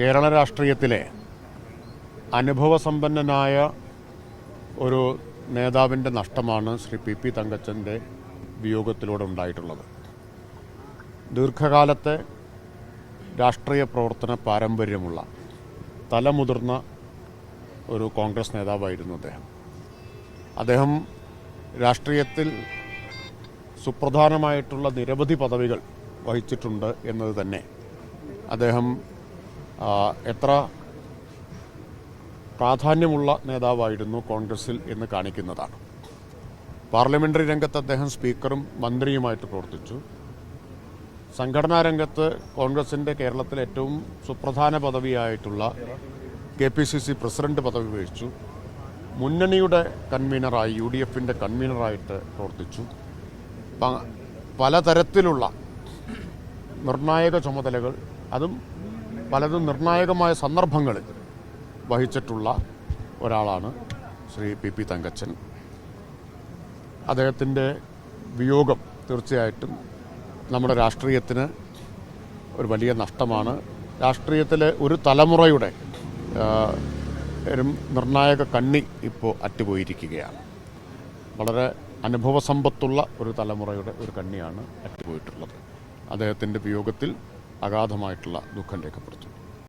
കേരള രാഷ്ട്രീയത്തിലെ അനുഭവസമ്പന്നനായ ഒരു നേതാവിന്റെ നഷ്ടമാണ് ശ്രീ പി പി തങ്കച്ചന്റെ വിയോഗത്തിലൂടെ ഉണ്ടായിട്ടുള്ളത്. ദീർഘകാലത്തെ രാഷ്ട്രീയ പ്രവർത്തന പാരമ്പര്യമുള്ള തലമുതിർന്ന ഒരു കോൺഗ്രസ് നേതാവായിരുന്നു അദ്ദേഹം. അദ്ദേഹം രാഷ്ട്രീയത്തിൽ സുപ്രധാനമായിട്ടുള്ള നിരവധി പദവികൾ വഹിച്ചിട്ടുണ്ട് എന്നത് തന്നെ അദ്ദേഹം എത്ര പ്രാധാന്യമുള്ള നേതാവായിരുന്നു കോൺഗ്രസിൽ എന്ന് കാണിക്കുന്നതാണ്. പാർലമെന്ററി രംഗത്ത് അദ്ദേഹം സ്പീക്കറും മന്ത്രിയുമായിട്ട് പ്രവർത്തിച്ചു. സംഘടനാ രംഗത്ത് കോൺഗ്രസിന്റെ കേരളത്തിലെ ഏറ്റവും സുപ്രധാന പദവിയായിട്ടുള്ള K P C C president പദവി വഹിച്ചു. മുന്നണിയുടെ കൺവീനറായി യു ഡി എഫിന്റെ കൺവീനറായിട്ട് പ്രവർത്തിച്ചു. പലതരത്തിലുള്ള നിർണായക ചുമതലകൾ അതും പലതും നിർണായകമായ സന്ദർഭങ്ങളിൽ വഹിച്ചിട്ടുള്ള ഒരാളാണ് ശ്രീ പി പി തങ്കച്ചൻ. അദ്ദേഹത്തിന്റെ വിയോഗം തീർച്ചയായിട്ടും നമ്മുടെ രാഷ്ട്രീയത്തിന് ഒരു വലിയ നഷ്ടമാണ്. രാഷ്ട്രീയത്തിലെ ഒരു തലമുറയുടെ നിർണായക കണ്ണി ഇപ്പോൾ അറ്റുപോയിരിക്കുകയാണ്. വളരെ അനുഭവസമ്പത്തുള്ള ഒരു തലമുറയുടെ ഒരു കണ്ണിയാണ് അറ്റുപോയിട്ടുള്ളത്. അദ്ദേഹത്തിന്റെ വിയോഗത്തിൽ അഗാധമായിട്ടുള്ള ദുഃഖം രേഖപ്പെടുത്തുന്നു.